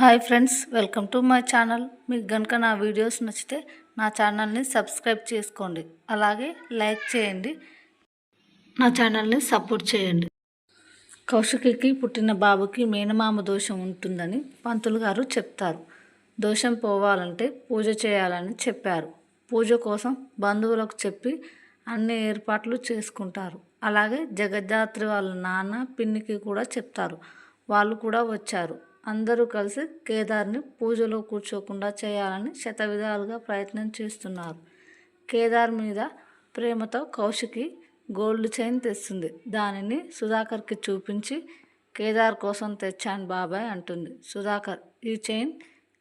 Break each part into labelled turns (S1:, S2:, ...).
S1: Hi friends welcome to my channel. మీకు కనుక నా వీడియోస్ నచ్చితే నా ఛానల్ని సబ్స్క్రైబ్ చేసుకోండి. అలాగే లైక్ చేయండి. నా ఛానల్ని సపోర్ట్ చేయండి. కౌశికి పుట్టిన బాబుకి మేనమామ దోషం ఉంటుందని పంతులు గారు చెప్తారు. దోషం పోవాలంటే పూజ చేయాలని చెప్పారు. పూజ కోసం బంధువులకు చెప్పి అన్ని ఏర్పాట్లు చేసుకుంటారు. అలాగే జగజ్జాత్రి వాళ్ళ నాన్న పిన్నికి కూడా చెప్తారు. వాళ్ళు కూడా వచ్చారు. అందరూ కలిసి కేదార్ని పూజలో కూర్చోకుండా చేయాలని శతవిధాలుగా ప్రయత్నం చేస్తున్నారు. కేదార్ మీద ప్రేమతో కౌశికి గోల్డ్ చైన్ తెస్తుంది. దానిని సుధాకర్కి చూపించి కేదార్ కోసం తెచ్చాను బాబాయ్ అంటుంది. సుధాకర్ ఈ చైన్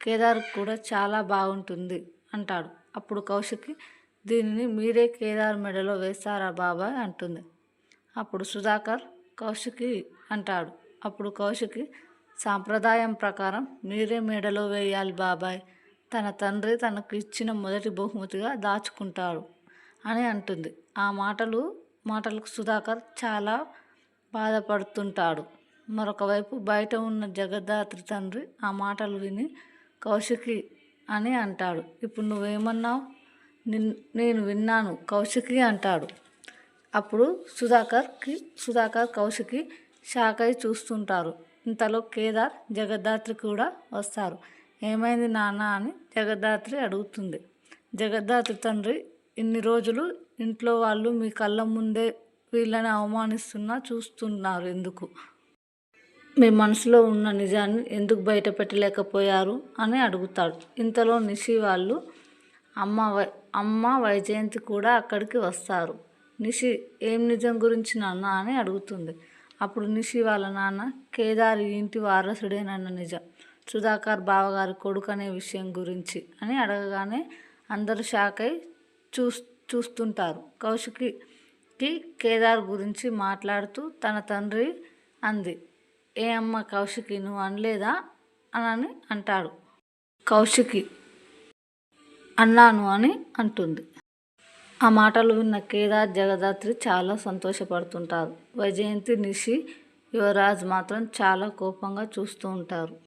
S1: కేదార్ కూడా చాలా బాగుంటుంది అంటాడు. అప్పుడు కౌశికి దీనిని మీరే కేదార్ మెడలో వేస్తారా బాబాయ్ అంటుంది. అప్పుడు సుధాకర్ కౌశికి అంటాడు. అప్పుడు కౌశికి సాంప్రదాయం ప్రకారం మీరే మెడలో వేయాలి బాబాయ్. తన తండ్రి తనకు ఇచ్చిన మొదటి బహుమతిగా దాచుకుంటాడు అని అంటుంది. ఆ మాటలు మాటలకు సుధాకర్ చాలా బాధపడుతుంటాడు. మరొక వైపు బయట ఉన్న జగద్ధాత్రి తండ్రి ఆ మాటలు విని కౌశికి అని అంటాడు. ఇప్పుడు నువ్వేమన్నావు? నిన్ నేను విన్నాను కౌశికి అంటాడు. అప్పుడు సుధాకర్కి సుధాకర్ కౌశికి షాక్ అయి చూస్తుంటారు. ఇంతలో కేదార్ జగద్ధాత్రి కూడా వస్తారు. ఏమైంది నాన్న అని జగద్ధాత్రి అడుగుతుంది. జగద్ధాత్రి తండ్రి ఇన్ని రోజులు ఇంట్లో వాళ్ళు మీ కళ్ళ ముందే వీళ్ళని అవమానిస్తున్నా చూస్తున్నారు ఎందుకు? మీ మనసులో ఉన్న నిజాన్ని ఎందుకు బయట పెట్టలేకపోయారు అని అడుగుతాడు. ఇంతలో నిషి వాళ్ళు అమ్మ వై అమ్మ వైజయంతి కూడా అక్కడికి వస్తారు. నిషి ఏం నిజం గురించి నాన్న అని అడుగుతుంది. అప్పుడు నిషి వాళ్ళ నాన్న కేదార్ ఇంటి వారసుడేనన్న నిజం. సుధాకర్ బావగారి కొడుకు అనే విషయం గురించి అని అడగగానే అందరూ షాక్ అయి చూస్ చూస్తుంటారు. కౌశికి కేదార్ గురించి మాట్లాడుతూ తన తండ్రి అంది ఏ అమ్మ కౌశికి నువ్వు అనలేదా? అని అంటాడు. కౌశికి అన్నాను అని అంటుంది. ఆ మాటలు విన్న కేదార్ జగదాత్రి చాలా సంతోషపడుతుంటారు. వైజయంతి నిషి యువరాజ్ మాత్రం చాలా కోపంగా చూస్తూ ఉంటారు.